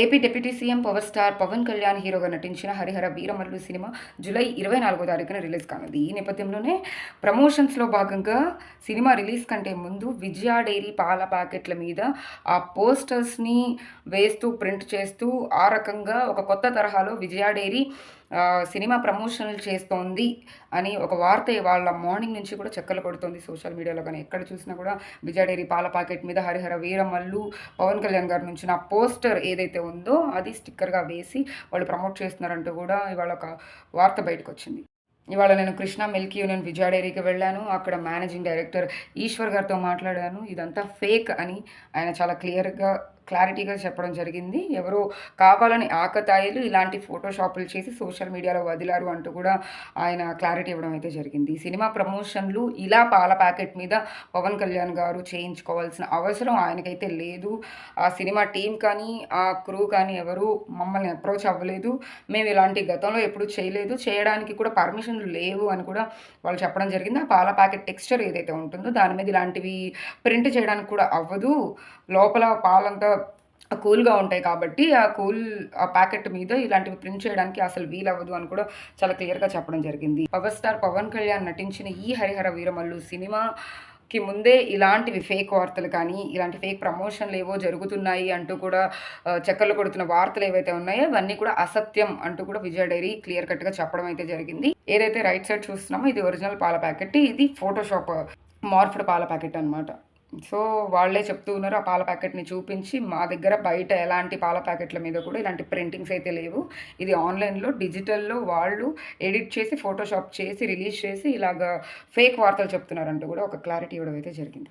AP deputy CM power star Pawan Kalyan హీరోగా నటించిన Harihara Veeramallu cinema July ఇరవై నాలుగో తారీఖున రిలీజ్ కానుంది. ఈ నేపథ్యంలోనే ప్రమోషన్స్లో భాగంగా సినిమా రిలీజ్ కంటే ముందు విజయా డైరీ పాల ప్యాకెట్ల మీద ఆ పోస్టర్స్ని వేస్తూ ప్రింట్ చేస్తూ ఆ రకంగా ఒక కొత్త తరహాలో విజయా డైరీ సినిమా ప్రమోషన్లు చేస్తోంది అని ఒక వార్త వాళ్ళ మార్నింగ్ నుంచి కూడా చెక్కలు కొడుతోంది సోషల్ మీడియాలో. కానీ ఎక్కడ చూసినా కూడా విజయ డైరీ పాల ప్యాకెట్ మీద హరిహర వీరమల్లు పవన్ కళ్యాణ్ గారి నుంచి నా పోస్టర్ ఏదైతే ఉందో అది స్టిక్కర్గా వేసి వాళ్ళు ప్రమోట్ చేస్తున్నారంటూ కూడా ఇవాళ ఒక వార్త బయటకు వచ్చింది ఇవాళ నేను కృష్ణ మిల్క్ యూనియన్ విజయ డైరీకి వెళ్ళాను. అక్కడ మేనేజింగ్ డైరెక్టర్ ఈశ్వర్ గారితో మాట్లాడాను. ఇదంతా ఫేక్ అని ఆయన చాలా క్లియర్గా క్లారిటీగా చెప్పడం జరిగింది. ఎవరో కావాలని ఆకతాయిలు ఇలాంటి ఫోటోషాపులు చేసి సోషల్ మీడియాలో వదిలారు అంటూ కూడా ఆయన క్లారిటీ ఇవ్వడం అయితే జరిగింది. సినిమా ప్రమోషన్లు ఇలా పాల ప్యాకెట్ మీద పవన్ కళ్యాణ్ గారు చేయించుకోవాల్సిన అవసరం ఆయనకైతే లేదు. ఆ సినిమా టీం కానీ ఆ క్రూ కానీ ఎవరు మమ్మల్ని అప్రోచ్ అవ్వలేదు. మేము ఇలాంటి గతంలో ఎప్పుడు చేయలేదు. చేయడానికి కూడా పర్మిషన్లు లేవు అని కూడా వాళ్ళు చెప్పడం జరిగింది. ఆ పాల ప్యాకెట్ టెక్స్చర్ ఏదైతే ఉంటుందో దాని మీద ఇలాంటివి ప్రింట్ చేయడానికి కూడా అవ్వదు. లోపల పాలంతా కూల్గా ఉంటాయి కాబట్టి ఆ కూల్ ఆ ప్యాకెట్ మీద ఇలాంటివి ప్రింట్ చేయడానికి అసలు వీలవ్వదు అని కూడా చాలా క్లియర్గా చెప్పడం జరిగింది. పవర్ స్టార్ పవన్ కళ్యాణ్ నటించిన ఈ హరిహర వీరమల్లు సినిమా కి ముందే ఇలాంటివి ఫేక్ వార్తలు కానీ ఇలాంటి ఫేక్ ప్రమోషన్లు ఏవో జరుగుతున్నాయి అంటూ కూడా చక్కర్లు కొడుతున్న వార్తలు ఏవైతే ఉన్నాయో అవన్నీ కూడా అసత్యం అంటూ కూడా విజయ డైరీ క్లియర్ కట్గా చెప్పడం అయితే జరిగింది. ఏదైతే రైట్ సైడ్ చూస్తున్నామో ఇది ఒరిజినల్ పాల ప్యాకెట్ ఇది ఫోటోషాప్ మార్ఫ్డ్ పాల ప్యాకెట్ అన్నమాట. సో వాళ్ళే చెప్తూ ఉన్నారు ఆ పాల ప్యాకెట్ని చూపించి మా దగ్గర బయట ఎలాంటి పాల ప్యాకెట్ల మీద కూడా ఇలాంటి ప్రింటింగ్స్ అయితే లేవు. ఇది ఆన్లైన్లో డిజిటల్లో వాళ్ళు ఎడిట్ చేసి ఫోటోషాప్ చేసి రిలీజ్ చేసి ఇలాగ ఫేక్ వార్తలు చెప్తున్నారంటూ కూడా ఒక క్లారిటీ ఇవ్వడం అయితే జరిగింది.